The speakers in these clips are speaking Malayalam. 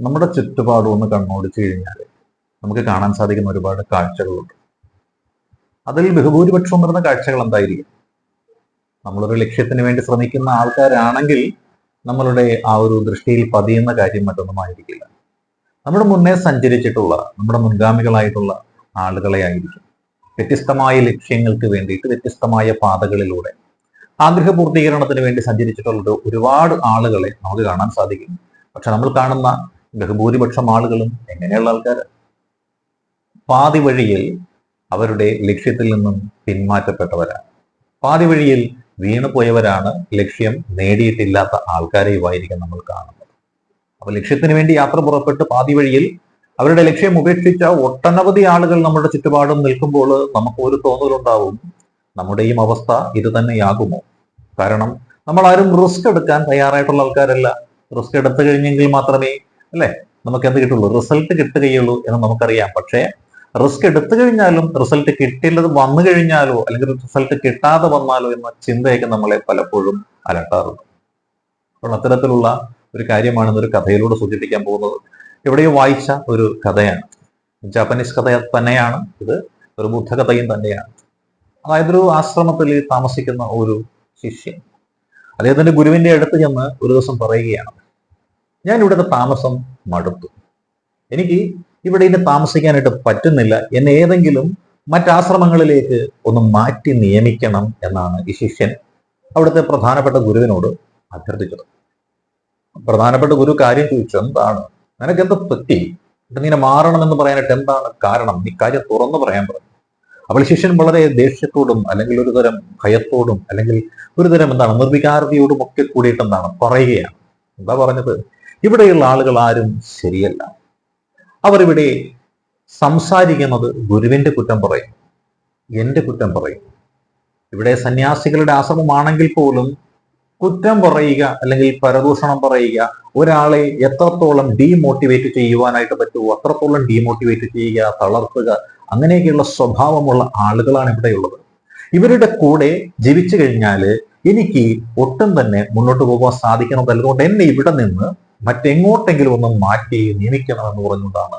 നമ്മുടെ ചുറ്റുപാടും ഒന്ന് കണ്ണോടിച്ചു കഴിഞ്ഞാൽ നമുക്ക് കാണാൻ സാധിക്കുന്ന ഒരുപാട് കാഴ്ചകളുണ്ട്. അതിൽ ബഹുഭൂരിപക്ഷം വരുന്ന കാഴ്ചകൾ എന്തായിരിക്കും? നമ്മളൊരു ലക്ഷ്യത്തിന് വേണ്ടി ശ്രമിക്കുന്ന ആൾക്കാരാണെങ്കിൽ നമ്മളുടെ ആ ഒരു ദൃഷ്ടിയിൽ പതിയുന്ന കാര്യം മറ്റൊന്നുമായിരിക്കില്ല നമ്മുടെ മുന്നേ സഞ്ചരിച്ചിട്ടുള്ള നമ്മുടെ മുൻഗാമികളായിട്ടുള്ള ആളുകളെ ആയിരിക്കും. വ്യത്യസ്തമായ ലക്ഷ്യങ്ങൾക്ക് വേണ്ടിയിട്ട് വ്യത്യസ്തമായ പാതകളിലൂടെ ആഗ്രഹ പൂർത്തീകരണത്തിന് വേണ്ടി സഞ്ചരിച്ചിട്ടുള്ള ഒരുപാട് ആളുകളെ നമുക്ക് കാണാൻ സാധിക്കും. പക്ഷെ നമ്മൾ കാണുന്ന ബഹുഭൂരിപക്ഷം ആളുകളും എങ്ങനെയുള്ള ആൾക്കാർ പാതി വഴിയിൽ അവരുടെ ലക്ഷ്യത്തിൽ നിന്നും പിന്മാറ്റപ്പെട്ടവരാണ് പാതി വഴിയിൽ വീണു പോയവരാണ് ലക്ഷ്യം നേടിയിട്ടില്ലാത്ത ആൾക്കാരെയുമായിരിക്കും നമ്മൾ കാണുന്നത്. അപ്പൊ ലക്ഷ്യത്തിന് വേണ്ടി യാത്ര പുറപ്പെട്ട് പാതി വഴിയിൽ അവരുടെ ലക്ഷ്യം ഉപേക്ഷിച്ച ഒട്ടനവധി ആളുകൾ നമ്മുടെ ചുറ്റുപാടും നിൽക്കുമ്പോൾ നമുക്ക് ഒരു തോന്നലുണ്ടാവും. നമ്മുടെയും അവസ്ഥ ഇത് തന്നെയാകുമോ? കാരണം നമ്മൾ ആരും റിസ്ക് എടുക്കാൻ തയ്യാറായിട്ടുള്ള ആൾക്കാരല്ല. റിസ്ക് എടുത്തു കഴിഞ്ഞെങ്കിൽ മാത്രമേ അല്ലെ? നമുക്ക് എന്ത് കിട്ടുള്ളൂ? റിസൾട്ട് കിട്ടുകയുള്ളൂ എന്ന് നമുക്കറിയാം. പക്ഷേ റിസ്ക് എടുത്തു കഴിഞ്ഞാലും റിസൾട്ട് കിട്ടില്ലത് വന്നു കഴിഞ്ഞാലോ അല്ലെങ്കിൽ റിസൾട്ട് കിട്ടാതെ വന്നാലോ എന്ന ചിന്തയൊക്കെ നമ്മളെ പലപ്പോഴും അലട്ടാറുണ്ട്. അപ്പോൾ അത്തരത്തിലുള്ള ഒരു കാര്യമാണ് ഇന്നൊരു കഥയിലൂടെ സൂചിപ്പിക്കാൻ പോകുന്നത്. എവിടെയോ വായിച്ച ഒരു കഥയാണ്. ജാപ്പനീസ് കഥ തന്നെയാണ് ഇത്. ഒരു ബുദ്ധകഥയും തന്നെയാണ്. അതായത് ഒരു ആശ്രമത്തിൽ താമസിക്കുന്ന ഒരു ശിഷ്യൻ. അദ്ദേഹത്തിന്റെ ഗുരുവിന്റെ അടുത്ത് ചെന്ന് ഒരു ദിവസം പറയുകയാണ്. ഞാൻ ഇവിടുത്തെ താമസം മടുത്തു. എനിക്ക് ഇവിടെ ഇനി താമസിക്കാനായിട്ട് പറ്റുന്നില്ല. എന്നെ ഏതെങ്കിലും മറ്റാശ്രമങ്ങളിലേക്ക് ഒന്ന് മാറ്റി നിയമിക്കണം എന്നാണ് ഈ ശിഷ്യൻ അവിടുത്തെ പ്രധാനപ്പെട്ട ഗുരുവിനോട് അഭ്യർത്ഥിച്ചത്. പ്രധാനപ്പെട്ട ഗുരു കാര്യം ചോദിച്ചു എന്താണ്? നിനക്ക് എന്താ പറ്റി ഇങ്ങനെ മാറണമെന്ന് പറയാനായിട്ട് എന്താണ് കാരണം? നീ കാര്യം തുറന്നു പറയാൻ പറഞ്ഞു അവൾ ശിഷ്യൻ വളരെ ദേഷ്യത്തോടും അല്ലെങ്കിൽ ഒരുതരം ഭയത്തോടും അല്ലെങ്കിൽ ഒരുതരം എന്താണ് നിർവികാരതയോടും ഒക്കെ കൂടിയിട്ട് എന്താണ് പറയുകയാണ്. എന്താ പറഞ്ഞത്? ഇവിടെയുള്ള ആളുകൾ ആരും ശരിയല്ല. അവർ ഇവിടെ സംസാരിക്കുന്നത് ഗുരുവിന്റെ കുറ്റം പറയും. എന്റെ കുറ്റം പറയും. ഇവിടെ സന്യാസികളുടെ ആശ്രമമാണെങ്കിൽ പോലും കുറ്റം പറയുക അല്ലെങ്കിൽ പരദൂഷണം പറയുക ഒരാളെ എത്രത്തോളം ഡീമോട്ടിവേറ്റ് ചെയ്യുവാനായിട്ട് പറ്റുമോ അത്രത്തോളം ഡീമോട്ടിവേറ്റ് ചെയ്യുക തളർത്തുക അങ്ങനെയൊക്കെയുള്ള സ്വഭാവമുള്ള ആളുകളാണ് ഇവിടെയുള്ളത്. ഇവരുടെ കൂടെ ജീവിച്ചു കഴിഞ്ഞാൽ എനിക്ക് ഒട്ടും തന്നെ മുന്നോട്ട് പോകാൻ സാധിക്കണം അതുകൊണ്ട് എന്നെ ഇവിടെ നിന്ന് മറ്റെങ്ങോട്ടെങ്കിലും ഒന്ന് മാറ്റി നിയമിക്കണമെന്ന് പറഞ്ഞുകൊണ്ടാണ്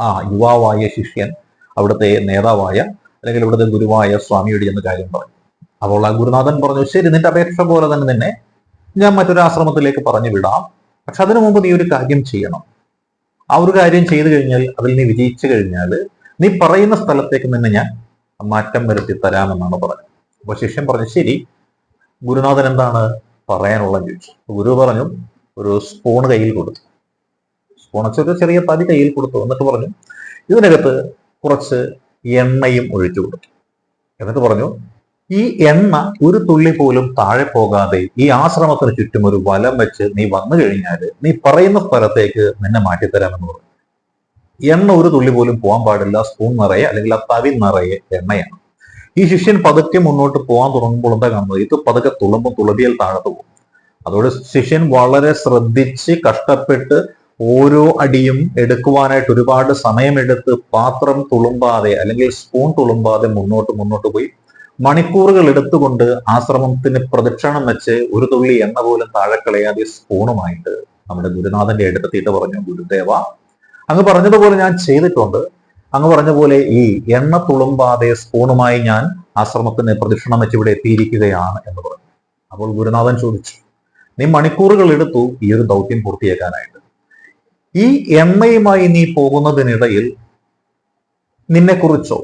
ആ യുവാവായ ശിഷ്യൻ അവിടുത്തെ നേതാവായ അല്ലെങ്കിൽ ഇവിടുത്തെ ഗുരുവായ സ്വാമിയോട് എന്ന കാര്യം പറഞ്ഞു. അപ്പോൾ ആ ഗുരുനാഥൻ പറഞ്ഞു ശരി നിന്റെ അപേക്ഷ പോലെ തന്നെ നിന്നെ ഞാൻ മറ്റൊരു ആശ്രമത്തിലേക്ക് പറഞ്ഞു വിടാം. പക്ഷെ അതിനു മുമ്പ് നീ ഒരു കാര്യം ചെയ്യണം. ആ ഒരു കാര്യം ചെയ്തു കഴിഞ്ഞാൽ അതിൽ നീ വിജയിച്ചു കഴിഞ്ഞാൽ നീ പറയുന്ന സ്ഥലത്തേക്ക് നിന്നെ ഞാൻ മാറ്റം വരുത്തി തരാമെന്നാണ് പറഞ്ഞത്. അപ്പൊ ശിഷ്യൻ പറഞ്ഞു ശരി. ഗുരുനാഥൻ എന്താണ് പറയാനുള്ളത് ചോദിച്ചു. ഗുരു പറഞ്ഞു ഒരു സ്പൂൺ കയ്യിൽ കൊടുത്തു. സ്പൂൺ വെച്ചൊരു ചെറിയ തടി കയ്യിൽ കൊടുത്തു. എന്നിട്ട് പറഞ്ഞു ഇതിനകത്ത് കുറച്ച് എണ്ണയും ഒഴിച്ചു കൊടുത്തു. എന്നിട്ട് പറഞ്ഞു ഈ എണ്ണ ഒരു തുള്ളി പോലും താഴെ പോകാതെ ഈ ആശ്രമത്തിന് ചുറ്റും ഒരു വലം വെച്ച് നീ വന്നു കഴിഞ്ഞാൽ നീ പറയുന്ന സ്ഥലത്തേക്ക് നിന്നെ മാറ്റിത്തരാമെന്ന് പറഞ്ഞു. എണ്ണ ഒരു തുള്ളി പോലും പോകാൻ പാടില്ല. സ്പൂൺ നിറയെ അല്ലെങ്കിൽ ആ തവി നിറയെ എണ്ണയാണ്. ഈ ശിഷ്യൻ പതുക്കെ മുന്നോട്ട് പോകാൻ തുടങ്ങുമ്പോൾ എന്താ കാണുന്നത്? ഇത് പതുക്കെ തുളുമ്പും തുളതിയാൽ താഴത്ത് പോകും. അതോടെ ശിഷ്യൻ വളരെ ശ്രദ്ധിച്ച് കഷ്ടപ്പെട്ട് ഓരോ അടിയും എടുക്കുവാനായിട്ട് ഒരുപാട് സമയമെടുത്ത് പാത്രം തുളുമ്പാതെ അല്ലെങ്കിൽ സ്പൂൺ തുളുമ്പാതെ മുന്നോട്ട് മുന്നോട്ട് പോയി. മണിക്കൂറുകൾ എടുത്തുകൊണ്ട് ആശ്രമത്തിന് പ്രദക്ഷിണം വെച്ച് ഒരു തുള്ളി എണ്ണ പോലും താഴെ കളയാതെ സ്പൂണുമായിട്ട് നമ്മുടെ ഗുരുനാഥന്റെ അടുത്തെത്തിയിട്ട് പറഞ്ഞു ഗുരുദേവ അങ്ങ് പറഞ്ഞതുപോലെ ഞാൻ ചെയ്തിട്ടുണ്ട്. അങ്ങ് പറഞ്ഞ പോലെ ഈ എണ്ണ തുളുമ്പാതെ സ്പൂണുമായി ഞാൻ ആശ്രമത്തിന് പ്രദക്ഷിണം വെച്ച് ഇവിടെ എത്തിയിരിക്കുകയാണ് എന്ന് പറഞ്ഞു. അപ്പോൾ ഗുരുനാഥൻ ചോദിച്ചു നീ മണിക്കൂറുകൾ എടുത്തു ഈ ഒരു ദൗത്യം പൂർത്തിയാക്കാനായിട്ട്. ഈ എണ്ണയുമായി നീ പോകുന്നതിനിടയിൽ നിന്നെക്കുറിച്ചോ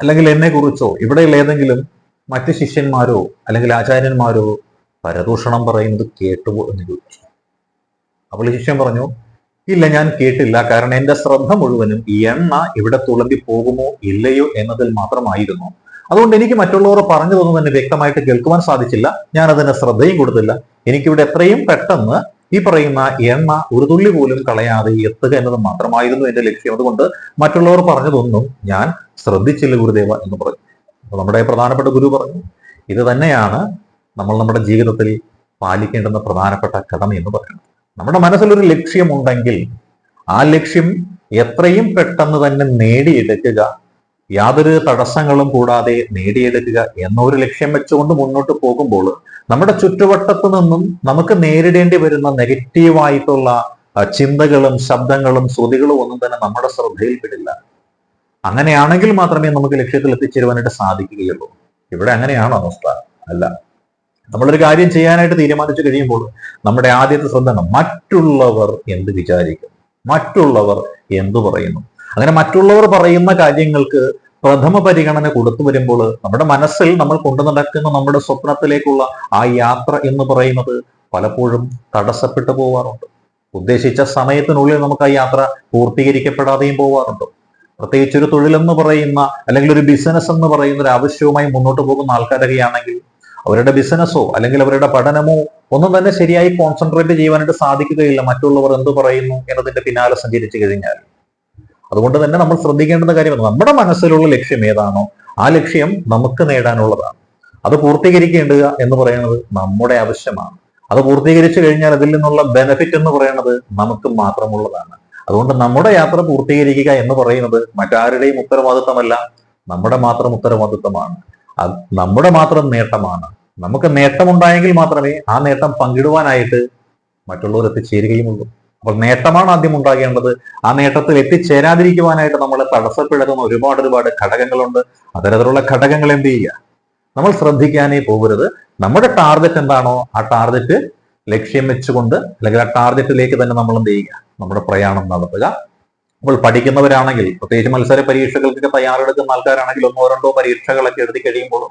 അല്ലെങ്കിൽ എന്നെക്കുറിച്ചോ ഇവിടെയുള്ള ഏതെങ്കിലും മറ്റ് ശിഷ്യന്മാരോ അല്ലെങ്കിൽ ആചാര്യന്മാരോ പരദൂഷണം പറയുന്നത് കേട്ടുവോ എന്ന് ചോദിച്ചു. അപ്പോൾ ശിഷ്യൻ പറഞ്ഞു ഇല്ല ഞാൻ കേട്ടില്ല. കാരണം എന്റെ ശ്രദ്ധ മുഴുവനും എണ്ണ ഇവിടെ തുളമ്പി പോകുമോ ഇല്ലയോ എന്നതിൽ മാത്രമായിരുന്നു. അതുകൊണ്ട് എനിക്ക് മറ്റുള്ളവർ പറഞ്ഞതൊന്നും തന്നെ വ്യക്തമായിട്ട് കേൾക്കുവാൻ സാധിച്ചില്ല. ഞാൻ അതിന് ശ്രദ്ധയും കൊടുത്തില്ല. എനിക്കിവിടെ എത്രയും പെട്ടെന്ന് ഈ പറയുന്ന എണ്ണ ഒരു തുള്ളി പോലും കളയാതെ എത്തുക എന്നത് മാത്രമായിരുന്നു എന്റെ ലക്ഷ്യം. അതുകൊണ്ട് മറ്റുള്ളവർ പറഞ്ഞതൊന്നും ഞാൻ ശ്രദ്ധിച്ചില്ല ഗുരുദേവ എന്ന് പറഞ്ഞു. നമ്മുടെ പ്രധാനപ്പെട്ട ഗുരു പറഞ്ഞു ഇത് തന്നെയാണ് നമ്മൾ നമ്മുടെ ജീവിതത്തിൽ പാലിക്കേണ്ടുന്ന പ്രധാനപ്പെട്ട കടമ എന്ന് പറയുന്നത്. നമ്മുടെ മനസ്സിലൊരു ലക്ഷ്യമുണ്ടെങ്കിൽ ആ ലക്ഷ്യം എത്രയും പെട്ടെന്ന് തന്നെ നേടിയെടുക്കുക യാതൊരു തടസ്സങ്ങളും കൂടാതെ നേടിയെടുക്കുക എന്നൊരു ലക്ഷ്യം വെച്ചുകൊണ്ട് മുന്നോട്ട് പോകുമ്പോൾ നമ്മുടെ ചുറ്റുവട്ടത്തു നിന്നും നമുക്ക് നേരിടേണ്ടി വരുന്ന നെഗറ്റീവായിട്ടുള്ള ചിന്തകളും ശബ്ദങ്ങളും ശ്രുതികളും ഒന്നും തന്നെ നമ്മുടെ ശ്രദ്ധയിൽപ്പെടില്ല അങ്ങനെയാണെങ്കിൽ മാത്രമേ നമുക്ക് ലക്ഷ്യത്തിൽ എത്തിച്ചേരുവാനായിട്ട് സാധിക്കുകയുള്ളൂ. ഇവിടെ അങ്ങനെയാണോ അവസ്ഥ? അല്ല. നമ്മളൊരു കാര്യം ചെയ്യാനായിട്ട് തീരുമാനിച്ചു കഴിയുമ്പോൾ നമ്മുടെ ആദ്യത്തെ ശ്രദ്ധ മറ്റുള്ളവർ എന്ത് വിചാരിക്കും? മറ്റുള്ളവർ എന്തു പറയുന്നു? അങ്ങനെ മറ്റുള്ളവർ പറയുന്ന കാര്യങ്ങൾക്ക് പ്രഥമ പരിഗണന കൊടുത്തു വരുമ്പോൾ നമ്മുടെ മനസ്സിൽ നമ്മൾ കൊണ്ടു നടക്കുന്ന നമ്മുടെ സ്വപ്നത്തിലേക്കുള്ള ആ യാത്ര എന്ന് പറയുന്നത് പലപ്പോഴും തടസ്സപ്പെട്ടു പോവാറുണ്ട്. ഉദ്ദേശിച്ച സമയത്തിനുള്ളിൽ നമുക്ക് ആ യാത്ര പൂർത്തീകരിക്കപ്പെടാതെയും പോവാറുണ്ട്. പ്രത്യേകിച്ച് ഒരു തൊഴിലെന്ന് പറയുന്ന അല്ലെങ്കിൽ ഒരു ബിസിനസ് എന്ന് പറയുന്ന ഒരു ആവശ്യവുമായി മുന്നോട്ട് പോകുന്ന ആൾക്കാരൊക്കെയാണെങ്കിൽ അവരുടെ ബിസിനസ്സോ അല്ലെങ്കിൽ അവരുടെ പഠനമോ ഒന്നും തന്നെ ശരിയായി കോൺസെൻട്രേറ്റ് ചെയ്യുവാനായിട്ട് സാധിക്കുകയില്ല. മറ്റുള്ളവർ എന്ത് പറയുന്നു എന്നതിന്റെ പിന്നാലെ സഞ്ചരിച്ചു കഴിഞ്ഞാൽ. അതുകൊണ്ട് തന്നെ നമ്മൾ ശ്രദ്ധിക്കേണ്ടുന്ന കാര്യം നമ്മുടെ മനസ്സിലുള്ള ലക്ഷ്യം ഏതാണോ ആ ലക്ഷ്യം നമുക്ക് നേടാനുള്ളതാണ്. അത് പൂർത്തീകരിക്കേണ്ടുക എന്ന് പറയുന്നത് നമ്മുടെ ആവശ്യമാണ്. അത് പൂർത്തീകരിച്ചു കഴിഞ്ഞാൽ അതിൽ നിന്നുള്ള ബെനഫിറ്റ് എന്ന് പറയുന്നത് നമുക്ക് മാത്രമുള്ളതാണ്. അതുകൊണ്ട് നമ്മുടെ യാത്ര പൂർത്തീകരിക്കുക എന്ന് പറയുന്നത് മറ്റാരുടെയും ഉത്തരവാദിത്തമല്ല നമ്മുടെ മാത്രം ഉത്തരവാദിത്തമാണ്. നമ്മുടെ മാത്രം നേട്ടമാണ്. നമുക്ക് നേട്ടമുണ്ടായെങ്കിൽ മാത്രമേ ആ നേട്ടം പങ്കിടുവാനായിട്ട് മറ്റുള്ളവർ എത്തിച്ചേരുകയുമുള്ളൂ. അപ്പോൾ നേട്ടമാണ് ആദ്യം ഉണ്ടാകേണ്ടത്. ആ നേട്ടത്തിൽ എത്തിച്ചേരാതിരിക്കുവാനായിട്ട് നമ്മൾ തടസ്സപ്പെടുത്തുന്ന ഒരുപാട് ഒരുപാട് ഘടകങ്ങളുണ്ട്. അത്തരത്തിലുള്ള ഘടകങ്ങൾ എന്ത് ചെയ്യുക? നമ്മൾ ശ്രദ്ധിക്കാനേ പോകരുത്. നമ്മുടെ ടാർഗറ്റ് എന്താണോ ആ ടാർഗറ്റ് ലക്ഷ്യം വെച്ചുകൊണ്ട് അല്ലെങ്കിൽ ആ ടാർഗറ്റിലേക്ക് തന്നെ നമ്മൾ എന്ത് ചെയ്യുക? നമ്മുടെ പ്രയാണം നടത്തുക. അപ്പോൾ പഠിക്കുന്നവരാണെങ്കിൽ പ്രത്യേകിച്ച് മത്സര പരീക്ഷകൾക്കൊക്കെ തയ്യാറെടുക്കുന്ന ആൾക്കാരാണെങ്കിൽ ഒന്നോ രണ്ടോ പരീക്ഷകളൊക്കെ എഴുതി കഴിയുമ്പോൾ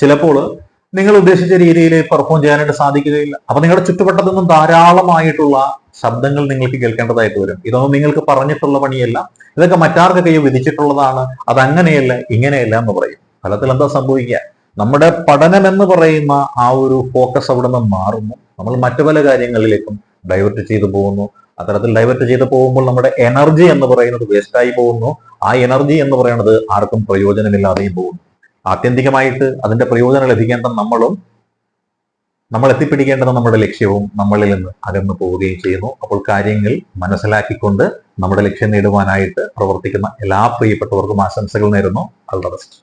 ചിലപ്പോൾ നിങ്ങൾ ഉദ്ദേശിച്ച രീതിയിൽ പെർഫോം ചെയ്യാനായിട്ട് സാധിക്കുകയില്ല. അപ്പൊ നിങ്ങളുടെ ചുറ്റുവട്ടത്തു നിന്നും ധാരാളമായിട്ടുള്ള ശബ്ദങ്ങൾ നിങ്ങൾക്ക് കേൾക്കേണ്ടതായിട്ട് വരും. ഇതൊന്നും നിങ്ങൾക്ക് പറഞ്ഞിട്ടുള്ള പണിയല്ല. ഇതൊക്കെ മറ്റാർക്കൊക്കെയോ വിധിച്ചിട്ടുള്ളതാണ്. അത് അങ്ങനെയല്ല ഇങ്ങനെയല്ല എന്ന് പറയും. ഫലത്തിൽ എന്താ സംഭവിക്കുക? നമ്മുടെ പഠനം എന്ന് പറയുന്ന ആ ഒരു ഫോക്കസ് അവിടെ നിന്ന് മാറുന്നു. നമ്മൾ മറ്റു പല കാര്യങ്ങളിലേക്കും ഡൈവേർട്ട് ചെയ്തു പോകുന്നു. അത്തരത്തിൽ ഡൈവേർട്ട് ചെയ്ത് പോകുമ്പോൾ നമ്മുടെ എനർജി എന്ന് പറയുന്നത് വേസ്റ്റായി പോകുന്നു. ആ എനർജി എന്ന് പറയുന്നത് ആർക്കും പ്രയോജനമില്ലാതെയും പോകുന്നു. ആത്യന്തികമായിട്ട് അതിന്റെ പ്രയോജനം ലഭിക്കേണ്ട നമ്മളും നമ്മൾ എത്തിപ്പിടിക്കേണ്ടത് നമ്മുടെ ലക്ഷ്യവും നമ്മളിൽ നിന്ന് അകന്നു പോവുകയും ചെയ്യുന്നു. അപ്പോൾ കാര്യങ്ങൾ മനസ്സിലാക്കിക്കൊണ്ട് നമ്മുടെ ലക്ഷ്യം നേടുവാനായിട്ട് പ്രവർത്തിക്കുന്ന എല്ലാ പ്രിയപ്പെട്ടവർക്കും ആശംസകൾ നേരുന്നു. അൾഡറസ്റ്റ്